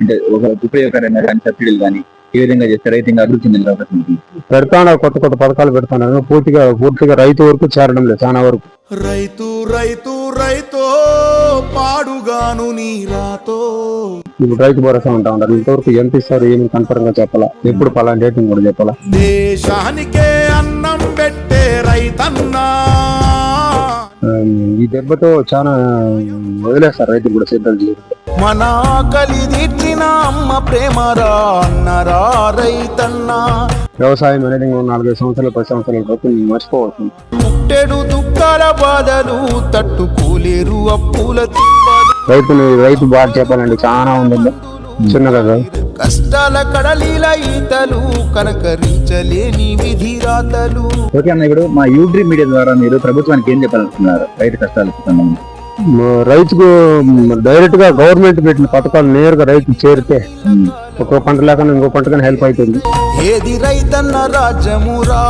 అంటే ఒక ఉపయోగకరమైన కానీ సబ్సిడీలు కానీ ఏ విధంగా చేస్తే రైతు ఇంకా అభివృద్ధి చెందే అవకాశం ఉంటుంది పెడతాను కొత్త కొత్త పథకాలు పెడతాను పూర్తిగా పూర్తిగా రైతు వరకు చేరడం లేదు చాలా వరకు. రైతు రైతు రైతో పాడుగాను నీ రాతో ఇప్పుడు రైతు భరోసా ఉంటా ఉంటారు ఇంతవరకు ఎంత ఇస్తారు ఏమి కన్ఫర్మ్గా చెప్పాలా? ఎప్పుడు పలానా డేటింగ్ కూడా చెప్పాలా? దేశానికే అన్నం పెట్టే రైతన్నా. ఈ దెబ్బతో చాలా వదిలేస్తారు రైతులు కూడా సిద్ధం చేయరు మన ఆకలి తీర్చిన అమ్మ ప్రేమరా అన్నరా రైతన్నా. వ్యవసాయం అనేది నాలుగైదు సంవత్సరాలు పది సంవత్సరాల వరకు మర్చిపోవచ్చు పుట్టెడు దుఃఖాల బాధలు తట్టుకోలేరు అప్పుల రైతుని రైతు బాగా చెప్పాలంటే చాలా ఉంది చిన్నగా కాదు. కష్టాల కడలిల ఈతలు కనకరించలేని విధి రాతలు ఓకే అన్న ఇప్పుడు మా యూట్రీ మీడియా ద్వారా మీరు ప్రభుత్వానికి ఏం చెప్పాలనుకున్నారు రైతు కష్టాలకు సంబంధించి. రైతుకు డైరెక్ట్గా గవర్నమెంట్ పెట్టిన పథకాలు నేరుగా రైతు చేరితే. ఒక్కో పంట లేకుండా ఇంకో పంటకని హెల్ప్ అవుతుంది. ఏది రైతన్న రాజ్యమురా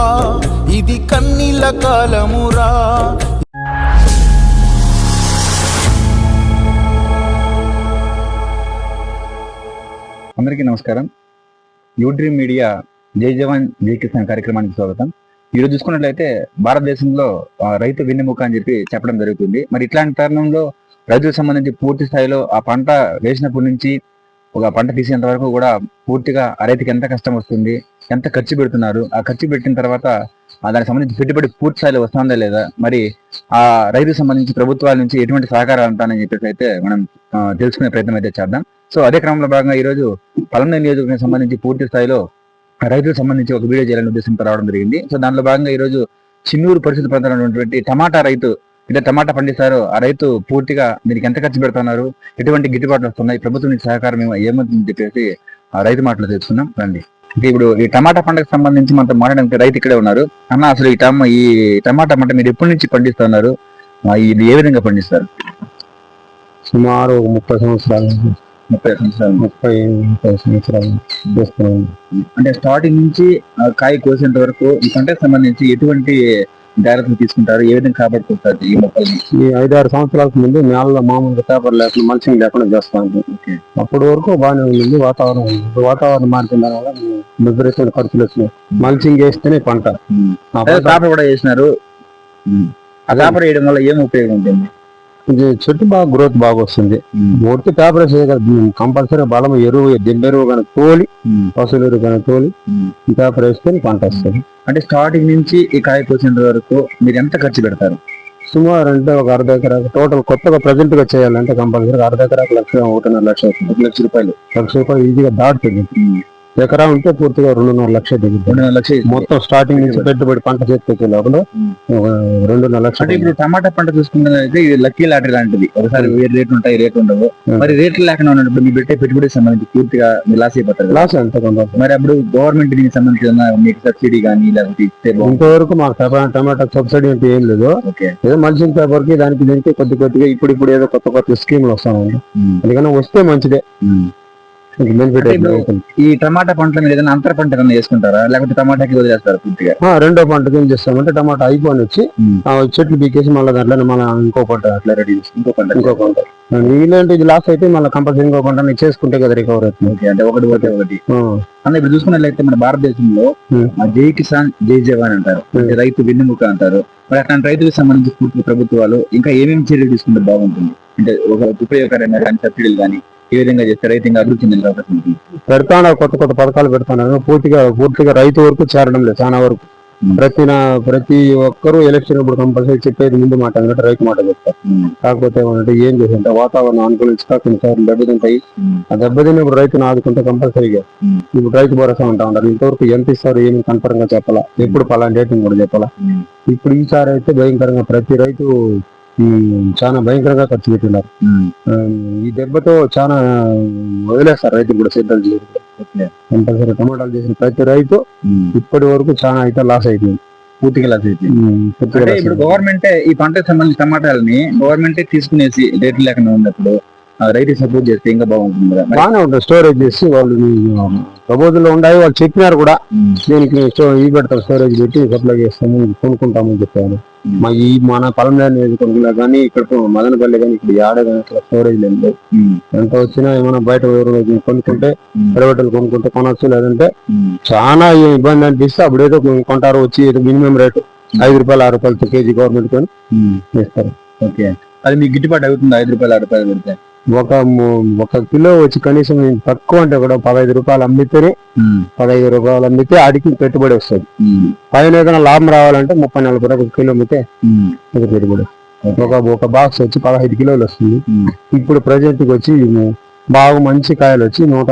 ఇది కన్నీళ్ళ కాలమురా. అందరికీ నమస్కారం. యూడ్రీమ్ మీడియా జై జవాన్ జై కిసాన్ కార్యక్రమానికి స్వాగతం. ఈరోజు చూసుకున్నట్లయితే భారతదేశంలో రైతు వెన్నెముక అని చెప్పి చెప్పడం జరుగుతుంది. మరి ఇట్లాంటి తరుణంలో రైతులకు సంబంధించి పూర్తి స్థాయిలో ఆ పంట వేసినప్పటి నుంచి ఒక పంట తీసేంత వరకు కూడా పూర్తిగా ఆ రైతుకి ఎంత కష్టం వస్తుంది ఎంత ఖర్చు పెడుతున్నారు ఆ ఖర్చు పెట్టిన తర్వాత దానికి సంబంధించి పెట్టుబడి పూర్తి స్థాయిలో వస్తుందా లేదా మరి ఆ రైతుకు సంబంధించి ప్రభుత్వాల నుంచి ఎటువంటి సహకారాలు ఉంటానని చెప్పేసి అయితే మనం తెలుసుకునే ప్రయత్నం అయితే చేద్దాం. సో అదే క్రమంలో భాగంగా ఈ రోజు పలమనేరు నియోజకవర్గం సంబంధించి పూర్తి స్థాయిలో రైతులకు సంబంధించి ఒక వీడియో చేయాలని ఉద్దేశంతో రావడం జరిగింది. సో దానిలో భాగంగా ఈ రోజు చిన్నూరు పరిస్థితి ప్రాంతంలో ఉన్నటువంటి టమాటా రైతు అంటే టమాటా పండిస్తారో. ఆ రైతు పూర్తిగా దీనికి ఎంత ఖర్చు పెడుతున్నారు? ఎటువంటి గిట్టుబాట్లు వస్తున్నాయి? ప్రభుత్వం నుంచి సహకారం ఏమవుతుంది ఏమవుతుందని చెప్పేసి ఆ రైతు మాటలు తెలుసుకున్నాం రండి. ఇప్పుడు ఈ టమాటా పంటకు సంబంధించి మనతో మాట్లాడడానికి రైతు ఇక్కడే ఉన్నారు. అన్న అసలు ఈ టమా ఈ టమాటా పంట మీరు ఎప్పటి నుంచి పండిస్తున్నారు? ఇది ఏ విధంగా పండిస్తారు? సుమారు ముప్పై సంవత్సరాలు ముప్పై సంవత్సరాలు. ముప్పై ముప్పై సంవత్సరాలు చేస్తున్నాను. అంటే స్టార్టింగ్ నుంచి ఆ, కాయ కోసేంత వరకు ఈ పంటకు సంబంధించి ఎటువంటి జాగ్రత్తలు తీసుకుంటారు? ఏ విధంగా కాపాడుకుంటారు ఈ మొక్కల్ని ఈ ఐదారు సంవత్సరాల ముందు నేలలో మామూలుగా పేపర్ లేకుండా మల్చింగ్ లేకుండా చేస్తాను. ఓకే. అప్పటి వరకు బాగానే ఉంది వాతావరణం ఉంది. వాతావరణం మారిన దానివల్ల విపరీతమైన ఖర్చులు వచ్చినాయి. మల్చింగ్ వేస్తేనే పంట. కాపర్ కూడా చేసినారు. ఆ కాపర్ వేయడం వల్ల ఏం ఉపయోగం ఉంటుంది? చెట్టు బాగా గ్రోత్ బాగా వస్తుంది. ఒట్టి పేపర్ కంపల్సరీ బలం ఎరువు దిబ్బెరువు కనుక తోలి. పశువుల ఎరువు కనుక తోలి పేపర్ వేస్తే పంట వస్తుంది. అంటే స్టార్టింగ్ నుంచి ఈ కాయ కోసేంత వరకు మీరు ఎంత ఖర్చు పెడతారు? సుమారు అంటే ఒక అర్ధ ఎకరా టోటల్ కొత్తగా ప్రజెంట్గా చేయాలంటే కంపల్సరీ అర్ధ ఎకరాకు లక్ష ఒకటిన్నర లక్ష లక్ష రూపాయలు. లక్ష రూపాయలు ఈజీగా దాటుతుంది. ఎకరా ఉంటే పూర్తిగా రెండున్నర లక్ష దిగుతుంది మొత్తం స్టార్టింగ్ నుంచి పెట్టుబడి పంట చేతికి లోపల రెండున్నర లక్ష అంటే ఇప్పుడు టమాటా పంట చూసుకున్నట్లయితే ఇది లక్కీ లాటరీ లాంటిది. ఒకసారి వేరే రేట్లు ఉంటాయి రేట్లు ఉండవు. ఉమ్. మరి రేట్లు లేకుండా ఉన్నప్పుడు మీరు పెట్టే పెట్టుబడికి సంబంధించి పూర్తిగా లాస్ అయిపోతారు. లాస్ ఎంత మరి అప్పుడు గవర్నమెంట్ దీనికి సంబంధించి ఏదైనా మీకు సబ్సిడీ కానీ లేకపోతే. ఇంతవరకు మాకు టమా- టమాటా సబ్సిడీ అంటే ఏం లేదు. ఏదో మల్చింగ్ పేపర్కి దానికి దీనికి కొద్ది కొద్దిగా ఇప్పుడు ఇప్పుడు ఏదో కొత్త కొత్త స్కీమ్లు వస్తాను ఉమ్. అందుకని వస్తే మంచిదే. ఈ టమాటా పంటల మీద ఏదైనా అంతర పంట ఏదైనా వేసుకుంటారా లేకపోతే టమాటాకి వదిలేస్తారు పూర్తిగా? రెండో పంటకి ఏం చేస్తామంటే టమాటా అయిపోయి వచ్చి చెట్లు బీకేసి మళ్ళీ దాంట్లో మళ్ళీ ఇంకో పంట అట్లా రెడీ ఇంకో పంట ఇంకో పంట. ఇలాంటి ఇది లాస్ అయితే మళ్ళీ కంపల్సరీ ఇంకో పంట చేసుకుంటే కదా రికవర్ అవుతుంది. అంటే ఒకటి ఒకటి. ఒకటి అన్న ఇప్పుడు చూసుకున్నట్లయితే మన భారతదేశంలో జై కిసాన్ జై జవాన్ అంటారు. అంటే రైతు వెన్నెముక అంటారు. మరి అట్లాంటి రైతులకు సంబంధించి పూర్తి ప్రభుత్వాలు ఇంకా ఏమేమి చర్యలు తీసుకుంటే బాగుంటుంది? అంటే ఒక ఉపయోగకరమైన కానీ సబ్సిడీలు కానీ ఏ విధంగా చేస్తే రైతు ఇంకా అభివృద్ధి చెందే అవకాశం పెడతాను కొత్త కొత్త పథకాలు పెడతాను పూర్తిగా పూర్తిగా రైతు వరకు చేరడం లేదు చాలా వరకు. ప్రతి నా ప్రతి ఒక్కరూ ఎలక్షన్ ఇప్పుడు కంపల్సరీ చెప్పేది ముందు మాట ఎందుకంటే రైతు మాట చెప్తారు. కాకపోతే ఏమంటే ఏం చేసింటే వాతావరణం అనుకూలించక కొన్నిసార్లు దెబ్బతింటాయి. ఆ దెబ్బతిన్నప్పుడు రైతును ఆదుకుంటే కంపల్సరీగా. ఇప్పుడు రైతు భరోసా ఉంటా ఉంటారు ఇంతవరకు ఎంత ఇస్తారు ఏమి కన్ఫర్మ్గా చెప్పాలా ఎప్పుడు పలానా డేటింగ్ కూడా చెప్పాలా. ఇప్పుడు ఈసారి అయితే భయంకరంగా ప్రతి రైతు చాలా భయంకరంగా ఖర్చు పెట్టినారు. ఈ దెబ్బతో చాలా వదిలేస్తారు రైతులు కూడా చేయరు ఓకే. కంపల్సరీ టమాటాలు చేసిన ప్రతి రైతు. ఇప్పటి వరకు చాలా అయితే లాస్ అయిపోయింది. పూర్తిగా లాస్ loss ఇప్పుడు అయిపోయింది. గవర్నమెంటే ఈ పంటకు సంబంధించిన టమాటాలని గవర్నమెంటే తీసుకునేసి రేట్లు లేకుండా ఉన్నప్పుడు రైతు సపోర్ట్ చేస్తే ఇంకా బాగుంటుంది కదా బాగానే ఉంటుంది స్టోరేజ్ చేసి వాళ్ళు ప్రపోజల్ ఉన్నాయి వాళ్ళు చెప్పినారు కూడా. దీనికి ఇవి పెడతాం స్టోరేజ్ పెట్టి సప్లై చేస్తాము ఇది కొనుక్కుంటామని చెప్పాను మా ఈ మన పొలంలో నియోజకవర్గంలో కానీ ఇక్కడ మదనపల్లి కానీ ఇక్కడ కానీ అట్లా స్టోరేజ్ లేదు. ఎంత వచ్చినా ఏమైనా బయట కొనుక్కుంటే ప్రైవేట్ కొనుక్కుంటే కొనొచ్చు లేదంటే చాలా ఇబ్బంది అనిపిస్తే అప్పుడు ఏదో కొంటారు వచ్చి ఏదో మినిమం రేటు ఐదు రూపాయలు ఆరు రూపాయలతో కేజీ గవర్నమెంట్ కొని ఉమ్, ఇస్తారు. ఓకే. అది మీకు గిట్టుబాటు అవుతుంది ఐదు రూపాయలు ఆరు రూపాయలు పెడితే? ఒక ఒక కిలో వచ్చి కనీసం తక్కువ అంటే కూడా పదహైదు రూపాయలు అమ్మితేనే పదహైదు రూపాయలు అమ్మితే ఆడికి పెట్టుబడి వస్తుంది. పైన ఏదైనా లాభం రావాలంటే ముప్పై నలభై రూపాయలు కిలో అమ్మితే అది పెట్టుబడి. ఒక ఒక బాక్స్ వచ్చి పదహైదు కిలోలు వస్తుంది. ఇప్పుడు ప్రజెంట్ వచ్చి బాగా మంచి కాయలు వచ్చి నూట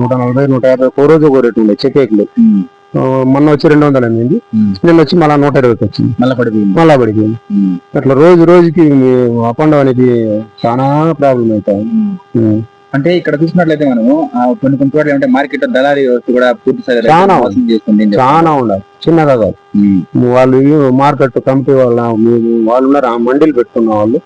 నూట నలభై నూట యాభై ఒక రోజు ఒక రేటు ఉండే చెకేకులు మొన్న వచ్చి రెండు వందలు అమ్మింది నిన్న వచ్చి మళ్ళీ నూట ఇరవైకి వచ్చింది. మళ్ళా పడిపోయింది. అట్లా రోజు రోజుకి అప్ అండ్ డౌన్ అనేది చాలా ప్రాబ్లం అవుతాయి. అంటే ఇక్కడ చూసినట్లయితే మనము ఆ, కొన్ని కొన్ని చోట్ల అంటే మార్కెట్ దళారీ వ్యవస్థ కూడా పూర్తి చాలా. చాలా ఉండాలి. చిన్నగా కాదు. వాళ్ళు మార్కెట్ కమిటీ వాళ్ళ వాళ్ళు ఉన్నారు ఆ మండీలు పెట్టుకున్న వాళ్ళు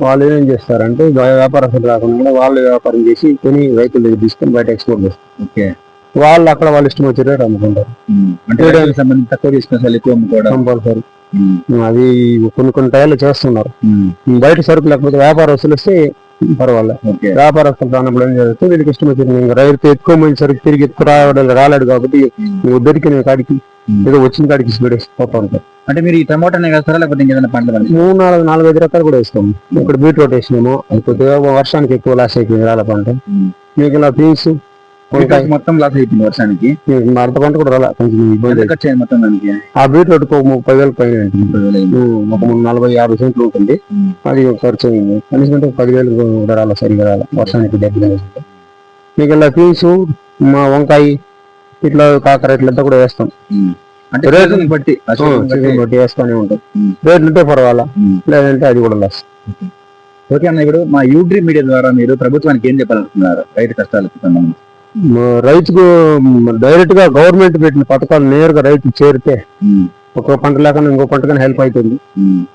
వాళ్ళు ఏం చేస్తారంటే వ్య- వ్యాపారస్తులు రాకుండా కూడా వాళ్ళు వ్యాపారం చేసి కొని రైతుల దగ్గర తీసుకొని బయట ఎక్స్పోర్ట్ చేస్తారు. ఓకే. వాళ్ళు అక్కడ వాళ్ళు ఇష్టం వచ్చే రేట్ అమ్ముకుంటారు అంటే ఇక్కడ- రైతులకు సంబంధించి తక్కువ తీసుకున్న వాళ్ళు ఎక్కువ అమ్ముకోవడం. కంపల్సరీ. ఉమ్, అది కొన్ని కొన్ని టైర్లు చేస్తున్నారు. బయట సరుకు లేకపోతే వ్యాపారస్తులు వస్తే పర్వాలేదు వ్యాపారస్తులు రానప్పుడు ఏం జరుగుతుంది వీళ్ళకి ఇష్టం వచ్చింది రైతు ఎక్కువ మంది సరుకు తిరిగి ఎక్కువ రావడం రాలేడు కాబట్టి నువ్వు దొరికిన కాడికి. ఏదో వచ్చిన కాడికి పోతా ఉంటారు. అంటే మీరు ఈ టమోటానే వేస్తారా లేకపోతే ఇంకేదైనా పంటలు? మూడు నాలుగు నాలుగు ఐదు రకాలు కూడా వేస్తాం. ఇక్కడ బీట్రూట్ వేసినాము కొద్దిగా వర్షానికి ఎక్కువ లాస్ అయిపోయింది రాళ్ళ పంట. మీకు ఇలా బీన్స్ మొత్తం లాస్ అయిపోయింది వర్షానికి అర్ధ పంట కూడా రాలే కొంచెం ఇబ్బంది. ఖర్చు అయింది మొత్తం దానికి ఆ బీట్రూట్ ఒక ముప్పై వేలు పైన ఒక నలభై యాభై సెంట్లు ఉంటుంది. అది ఖర్చు అయింది కనీసం అంటే ఒక పదివేలు కూడా రాలే సరిగా రాలే వర్షానికి తినేసింది. మీకు ఇలా బీన్స్ మా వంకాయ ఇట్లా కాకర ఇట్లంతా కూడా వేస్తాం. అంటే రేటు- రేటుని బట్టి బట్టి. వేస్తూనే ఉంటాం. రేట్లు ఉంటే పర్వాలా. లేదంటే అది కూడా లాస్ ఓకే అన్న ఇప్పుడు మా యూట్రీ మీడియా ద్వారా మీరు ప్రభుత్వానికి ఏం చెప్పాలనుకున్నారు రైతు కష్టాలకు సంబంధించి రైతుకు డైరెక్ట్గా గవర్నమెంట్ పెట్టిన పథకాలు నేరుగా రైతు చేరితే. ఒక పంట లేకుండా ఇంకో పంటకైనా హెల్ప్ అవుతుంది.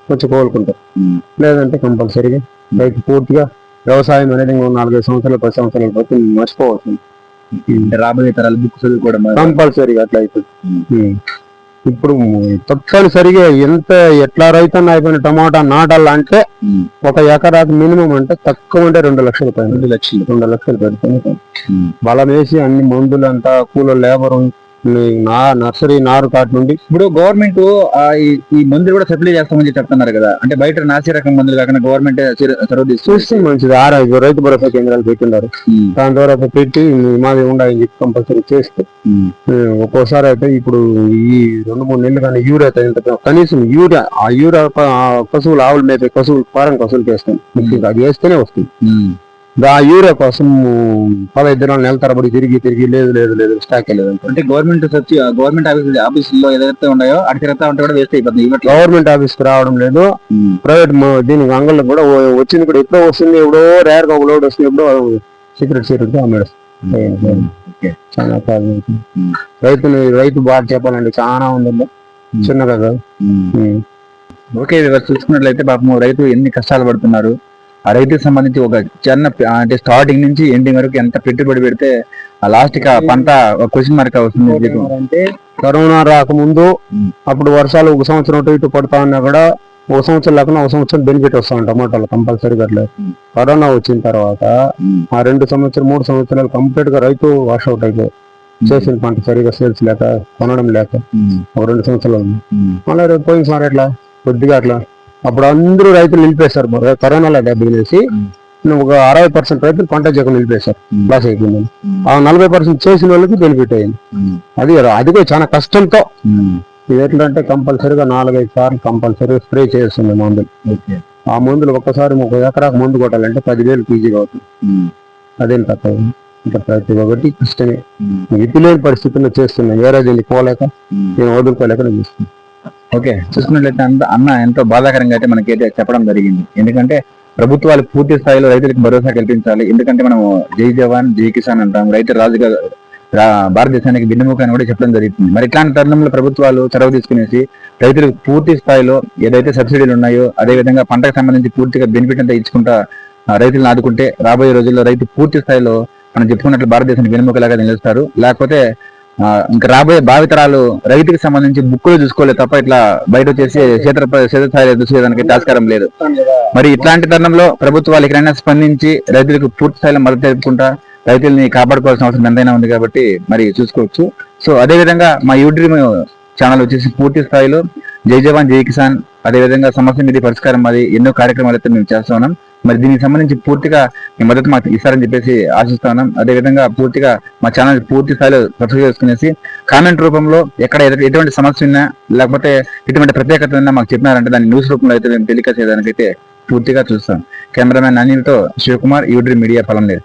కొంచెం కోలుకుంటాం ఉమ్. లేదంటే కంపల్సరీగా రైతు పూర్తిగా వ్యవసాయం అనేది ఇంకో నాలుగైదు సంవత్సరాలు పది సంవత్సరాల వరకు మర్చిపోవచ్చు రాబోయే తరాలు బుక్ చదువుకోవడం కంపల్సరీగా అట్లా అవుతుంది. ఇప్పుడు తప్పనిసరిగా ఎంత ఎట్లా రైతన్న అయిపోయిన టమాటా నాటాలంటే. ఒక ఎకరాకు మినిమం అంటే తక్కువ అంటే రెండు లక్షల పైన రెండు లక్షలు రెండు లక్షలు పెడుతుంది ఉమ్. బలం వేసి అన్ని మందులు అంతా కూల లేబర్ నా నర్సరీ నారు కాటు నుండి. ఇప్పుడు గవర్నమెంట్ ఈ మందులు కూడా సప్లై చేస్తామని చెప్పి చెప్తున్నారు కదా. అంటే బయట నాసి రకం మందులు కాకుండా గవర్నమెంట్ చొరవ చూస్తే తీసుకొస్తే మంచిది. ఆరా రైతు భరోసా కేంద్రాలు పెట్టినారు. దాని ద్వారా పెట్టి మాది ఉండాలని చెప్పి కంపల్సరీ చేస్తే ఒక్కోసారి అయితే ఇప్పుడు ఈ రెండు మూడు నెలలు కానీ యూరియా కనీసం యూరియా ఆ యూరియా పశువులు ఆవులు మేపే పశువులు పారం పశువులకి వేస్తాం. అది వేస్తేనే వస్తుంది ఆ యూరియా కోసం పదహైదు దినాలు నెల తరబడి తిరిగి తిరిగి లేదు లేదు లేదు స్టాక్ లేదు అంటే గవర్నమెంట్ గవర్నమెంట్ ఆఫీస్ ఆఫీసుల్లో ఏదైతే ఉన్నాయో అటు తిరుగుతా ఉంటే కూడా వేస్ట్ అయిపోతుంది. గవర్నమెంట్ ఆఫీస్కి రావడం లేదు. ప్రైవేట్ దీనికి అంగళ్ళకి కూడా వచ్చింది కూడా. ఎప్పుడో వస్తుంది ఎప్పుడో రేర్గా ఒక లోడ్ వస్తుంది ఎప్పుడో సీక్రెట్ సీక్రెట్ ఓకే. చాలా. రైతుని రైతు బాగా చెప్పాలంటే చాలా ఉంది చిన్నగా కాదు. ఓకే చూసుకున్నట్లయితే పాపం రైతు ఎన్ని కష్టాలు పడుతున్నారు. ఆ రైతుకి సంబంధించి ఒక చిన్న అంటే స్టార్టింగ్ నుంచి ఎండింగ్ వరకు ఎంత పెట్టుబడి పెడితే ఆ లాస్ట్కి పంట క్వశ్చన్ మార్క్ అవుతుంది. అంటే కరోనా రాకముందు. అప్పుడు వర్షాలు ఒక సంవత్సరం అటు ఇటు పడతా ఉన్నా కూడా ఒక సంవత్సరం లేకుండా ఒక సంవత్సరం బెనిఫిట్ వస్తాం టమాటాలు కంపల్సరీగా అట్లా. కరోనా వచ్చిన తర్వాత. ఆ రెండు సంవత్సరం మూడు సంవత్సరాలు కంప్లీట్గా రైతు వాష్ అవుట్ అయిపోయి చేసిన పంట సరిగా సేల్స్ లేక కొనడం లేక. ఒక రెండు సంవత్సరాలు. మళ్ళీ రేపు పోయిన సార్ ఎట్లా కొద్దిగా అట్లా అప్పుడు అందరూ రైతులు నిలిపేశారు మరి కరోనాలో ఉమ్. ఒక అరవై పర్సెంట్ రైతులు పంట జగ నిలిపేశారు. లాస్ అయిపోయింది. ఆ నలభై పర్సెంట్ చేసిన వాళ్ళకి బెనిఫిట్ అయింది. అది అది కూడా చాలా కష్టంతో. ఇది ఎట్లా అంటే కంపల్సరీగా నాలుగైదు సార్లు కంపల్సరీ స్ప్రే చేస్తుంది మందులు ఆ మందులు ఒక్కసారి ఒక ఎకరాకు మందు కొట్టాలంటే పదివేలు పీజీగా అవుతుంది. అదేం తక్కువ ఇంకా ప్రతి ఒక్కటి కష్టమే ఉమ్. విధిలేని పరిస్థితుల్లో చేస్తున్నాం వేరే దీన్ని పోలేక ఉమ్. నేను వదులుకోలేక నేను చేస్తున్నాను ఓకే చూసుకున్నట్లయితే అంత అన్న ఎంతో బాధాకరంగా అయితే మనకైతే చెప్పడం జరిగింది. ఎందుకంటే ప్రభుత్వాలు పూర్తి స్థాయిలో రైతులకు భరోసా కల్పించాలి. ఎందుకంటే మనం జై జవాన్ జై కిసాన్ అంటాం. రైతు రాజుగా భారతదేశానికి భిన్నముఖ అని కూడా చెప్పడం జరుగుతుంది. మరి ఇట్లాంటి తరుణంలో ప్రభుత్వాలు చొరవ తీసుకునేసి రైతులకు పూర్తి స్థాయిలో ఏదైతే సబ్సిడీలు ఉన్నాయో అదే విధంగా పంటకు సంబంధించి పూర్తిగా బెనిఫిట్ అంతా ఇచ్చుకుంటా రైతులను ఆదుకుంటే రాబోయే రోజుల్లో రైతు పూర్తి స్థాయిలో మనం చెప్పుకున్నట్లు భారతదేశానికి వెనుముకలాగా నిలుస్తారు. లేకపోతే ఇంకా రాబోయే భావితరాలు రైతుకి సంబంధించి బుక్కులు చూసుకోలేదు తప్ప ఇట్లా బయట వచ్చేసి క్షేత్ర క్షేత్రస్థాయిలో చూసేదానికి ఆస్కారం లేదు. మరి ఇట్లాంటి తరుణంలో ప్రభుత్వాలు ఎక్కడైనా స్పందించి రైతులకు పూర్తి స్థాయిలో మద్దతు తెలుపుకుంటా రైతుల్ని కాపాడుకోవాల్సిన అవసరం ఎంతైనా ఉంది కాబట్టి మరి చూసుకోవచ్చు. సో అదే విధంగా మా యూట్యూబ్ ఛానల్ వచ్చేసి పూర్తి స్థాయిలో జై జవాన్ జై కిసాన్ అదే విధంగా సమస్య మీద పరిష్కారం అది ఎన్నో కార్యక్రమాలు అయితే మేము చేస్తున్నాం మరి దీనికి సంబంధించి పూర్తిగా మీ మద్దతు మాకు ఇస్తారని చెప్పేసి ఆశిస్తున్నాం. అదేవిధంగా అదే విధంగా పూర్తిగా మా ఛానల్ పూర్తి స్థాయిలో సబ్స్క్రైబ్ చేసుకునేసి కామెంట్ రూపంలో ఎక్కడ ఎటువంటి సమస్య ఉన్నా లేకపోతే ఎటువంటి ప్రత్యేకత ఉన్నా మాకు చెప్పినారంటే దాన్ని న్యూస్ రూపంలో అయితే మేము టెలికాస్ట్ చేయడానికైతే పూర్తిగా చూస్తాం. కెమెరామెన్ అనిల్తో శివకుమార్ యూడ్రీ మీడియా పొలం లేదు